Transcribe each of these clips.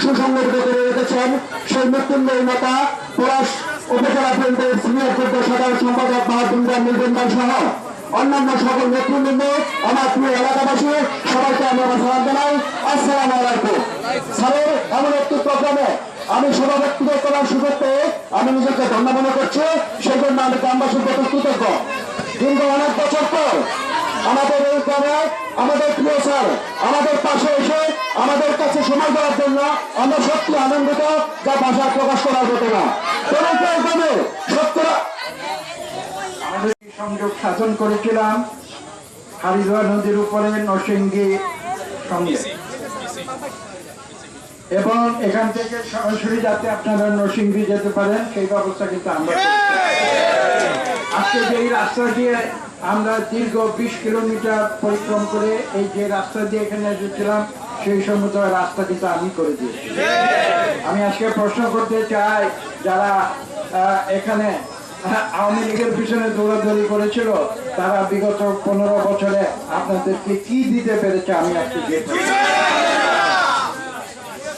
সুসংগঠিত করে রেখেছেন সেই নেতা উপজেলা সিনিয়র যুগ্ম সাধারণ সম্পাদক সহ অন্যান্য সকল নেতৃবৃন্দ, আমার প্রিয় এলাকাবাসী, সবাইকে আমি আমার সালাম জানাই। আসসালাম আলাইকুম। স্যারের এমন একটি প্রোগ্রামে আমি সভাপতিত্ব করার সুযোগ পেয়ে আমি নিজেকে ধন্য মনে করছি। সেই জন্য আমি গ্রামবাসীর প্রতি কৃতজ্ঞ। দীর্ঘ অনেক বছর পর আমাদের এই গ্রামে আমাদের প্রিয় স্যার, আমাদের পাশে এসে আমাদের কাছে সময় দেওয়ার জন্য আমরা সত্যি আনন্দিত, যা ভাষা প্রকাশ করার মতো না। সংযোগ শাসন করেছিলাম হারিদুয়া নদীর উপরে নরসিংদী সঙ্গে। এবং এখান থেকে সরাসরি যাতে আপনারা নরসিংদী যেতে পারেন, সেই ব্যবস্থা কিন্তু আমরা আজকে যে এই রাস্তা দিয়ে আমরা দীর্ঘ বিশ কিলোমিটার পরিক্রম করে এই যে রাস্তা দিয়ে এখানে এসেছিলাম সেই সমস্ত রাস্তা কিন্তু আমি করে দিয়েছি। আমি আজকে প্রশ্ন করতে চাই, যারা এখানে আওয়ামী লীগের পিছনে দৌড়াদৌড়ি করেছিল, তারা বিগত পনেরো বছরে আপনাদেরকে কি দিতে পেরেছে আমি আজকে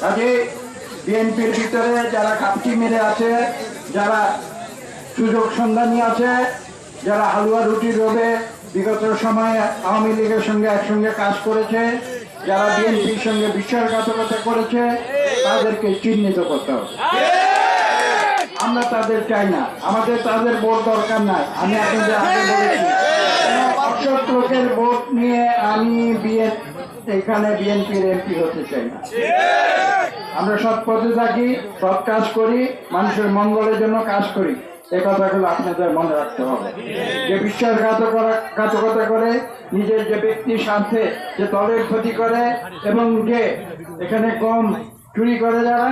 কাজে বিএনপির ভিতরে যারা কাপটি মেরে আছে, যারা সুযোগ সন্ধানী আছে, যারা হালুয়া রুটি রোবে বিগত সময়ে আওয়ামী লীগের সঙ্গে একসঙ্গে কাজ করেছে যারা বিএনপির সঙ্গে বিশ্বাসঘাতকতা করেছে, তাদেরকে চিহ্নিত করতে হবে। আমরা তাদের চাই না। আমাদের তাদের ভোট দরকার নাই। আমি আপনাদের আগে বলেছি অসৎ লোকের ভোট নিয়ে আমি বিএন এখানে বিএনপির এমপি হতে চাই না। আমরা সৎ পথে থাকি, সৎ কাজ করি, মানুষের মঙ্গলের জন্য কাজ করি। এই কথাগুলো আপনাদের মনে রাখতে হবে। যে বিশ্বাসঘাতকতা করে নিজের যে ব্যক্তির স্বার্থে যে দলের ক্ষতি করে এবং যে এখানে কম চুরি করে যারা,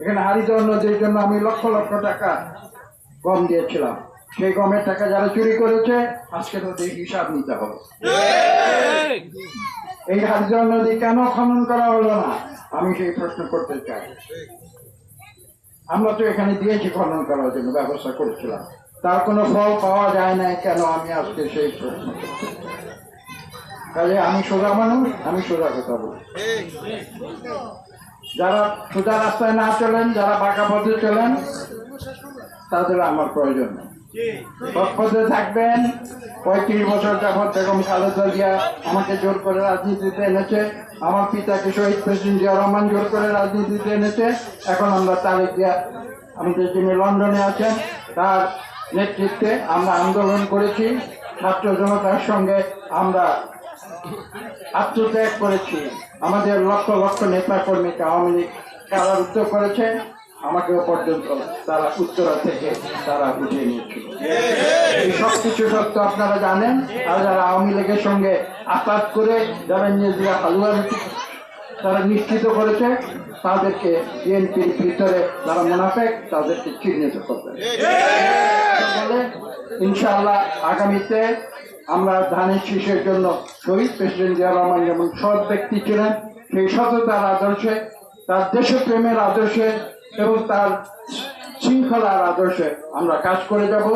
এখানে হারিদর নদীর জন্য আমি লক্ষ লক্ষ টাকা কম দিয়েছিলাম। সেই গমের টাকা যারা চুরি করেছে, আজকে তাদের হিসাব নিতে হবে। এই হারিদর নদী কেন খনন করা হলো না? আমি সেই প্রশ্ন করতে চাই। আমরা তো এখানে দিয়েছি খনন করার জন্য, ব্যবস্থা করছিলাম। তার কোনো ফল পাওয়া যায় না কেন আমি আজকে সেই প্রশ্ন কাজে আমি সোজা মানুষ, আমি সোজা কথা বলি যারা সোজা রাস্তায় না চলেন, যারা বাঁকা পথে চলেন, তাদের আমার প্রয়োজন নেই। পথে থাকবেন। পঁয়ত্রিশ বছর যাবৎ বেগম খালেদা জিয়া আমাকে জোর করে রাজনীতিতে এনেছে। আমার পিতাকে শহীদ প্রেসিডেন্ট জিয়া রহমান জোর করে রাজনীতিতে এনেছে। এখন আমরা তারেক জিয়া, আমাদের যিনি লন্ডনে আছেন, তার নেতৃত্বে আমরা আন্দোলন করেছি। ছাত্র জনতার সঙ্গে আমরা আত্মত্যাগ করেছি। আমাদের লক্ষ লক্ষ নেতা কর্মীকে আওয়ামী লীগ কারারুদ্ধ করেছে। আমাকেও পর্যন্ত তারা উত্তরা থেকে তারা বুঝিয়ে নিয়েছিল। এই সব কিছু সত্য আপনারা জানেন? আর যারা আওয়ামী লীগের সঙ্গে আঘাত করে যারা নিজেরা হালুয়া তারা নিশ্চিত করেছে, তাদেরকে বিএনপির ভিতরে যারা মুনাফেক, তাদেরকে চিহ্নিত করবে। ইনশাআল্লাহ আগামীতে আমরা ধানের শীষের জন্য শহীদ প্রেসিডেন্ট জিয়া রহমান যেমন সৎ ব্যক্তি ছিলেন, সেই সততার আদর্শে, তার দেশপ্রেমের আদর্শে এবং তার শৃঙ্খলার আদর্শে আমরা কাজ করে যাব।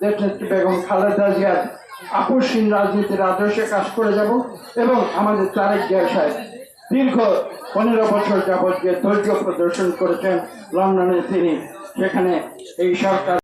দেশনেত্রী বেগম খালেদা জিয়ার আকর্ষণ রাজনীতির আদর্শে কাজ করে যাব এবং আমাদের তারেক জিয়া সাহেব দীর্ঘ পনেরো বছর যাবৎ যে ধৈর্য প্রদর্শন করেছেন, লন্ডনে তিনি সেখানে এই সরকার